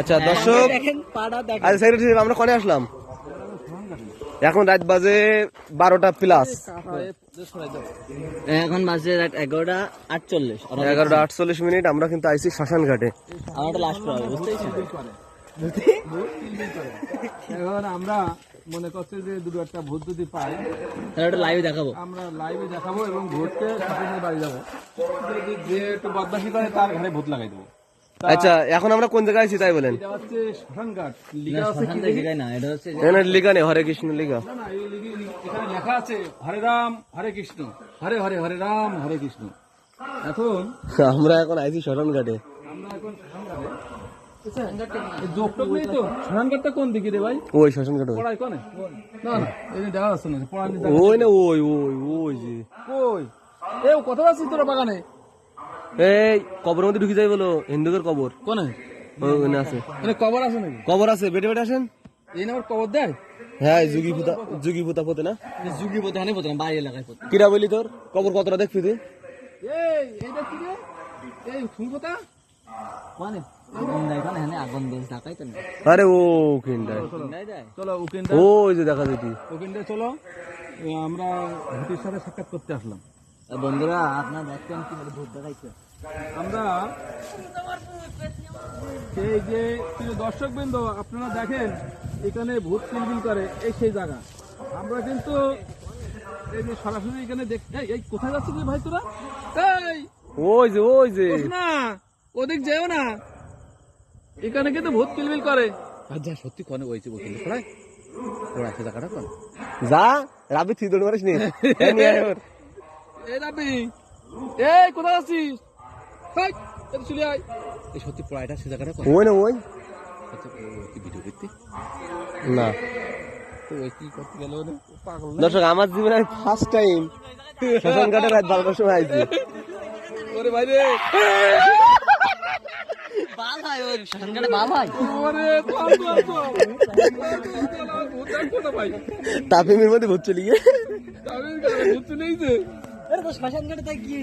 আচ্ছা দর্শক দেখেন পাড়া দেখেন। আচ্ছা সেক্রেটারি আমরা কনে আসলাম? এখন রাত বাজে বারোটা প্লাস এখন বাজে রাত এগারোটা আটচল্লিশ। এগারোটা আটচল্লিশ মিনিট আমরা কিন্তু আইসি শ্মশান ঘাটে এখন আমরা মনে করছি যে দুটো একটা ভূত যদি পাই তাহলে ওটা লাইভে দেখাবো। আমরা লাইভে দেখাবো এবং ভূতকে বাড়ি যাব। যদি যে একটু বদমাশি করে তার ঘরে ভূত লাগাই দেবো। আচ্ছা এখন আমরা কোন জায়গায় আছি তাই বলেন? লিখা নেই হরে কৃষ্ণ লিখি- এখানে লেখা আছে হরে রাম হরে কৃষ্ণ হরে হরে হরে রাম হরে কৃষ্ণ। এখন আমরা এখন আইসি শ্মশান ঘাটে আমরা এখন কোন দিকে রে ভাই? ওই শ্মশান পড়াই কোনে? না না এই যে দেখা না পড়াই ওই না ওই ওই ওই যে। কই? এ কথা আছিস তোরা বাগানে? এই কবরের মধ্যে ঢুকে যাই বলো হিন্দুদের কবর। কোনে? ওখানে আছে। মানে কবর আছে নাকি? কবর আছে বেটে বেটে আসেন। এই নাম্বার কবর দেয়? হ্যাঁ যুগি ফুতা যুগি ফুতা পোতে না? যুগি পথে হানি পথে না, বাইরে এলাকায় পথে কিরা বলি তোর? কবর কতটা দেখবি তুই? এই এইটা কি রে? এই ফুলকতা আগুন হানি আগুন বেশ ঢাকাই তো না। আরে ও কিনটায় চলো ওই যে দেখা উকিনটা চলো। আমরা সাথে সাক্ষাৎ করতে আসলাম। বন্ধুরা আপনার কি বলে ভূত দেখাইছে? আমরা সেই যে দর্শক বৃন্দ আপনারা দেখেন এখানে ভূত কিলবিল করে এই সেই জায়গা। আমরা কিন্তু এই যে সরাসরি এখানে দেখ এই, এই কোথায় যাচ্ছিস রে ভাই তোরা? এই! ওই যে ওই যে। না ওদিক যেও না। এখানে কিন্তু ভূত কিলবিল করে। আচ্ছা সত্যি কনে পড়ায় সে জায়গাটা কোন? যা রাবি তুই দৌড় মারিস নি? এই নিয়ে আয় ওর। এই রাবি এই কোথায় আছিস হাই এই চলে আয়। এই সত্যি পড়ায়টা সে জায়গাটা ওই না ওই। ভিডিও করতে না। তো ওই কি করতে গেল রে পাগল দর্শক আমার জীবনে ফার্স্ট টাইম শ্মশান ঘাটে রাত বারোটার সময় আইছি। ওরে ভাই রে। হয় হয়। তাপিমের মধ্যে ভূত চলে গিয়ে। তাই কি?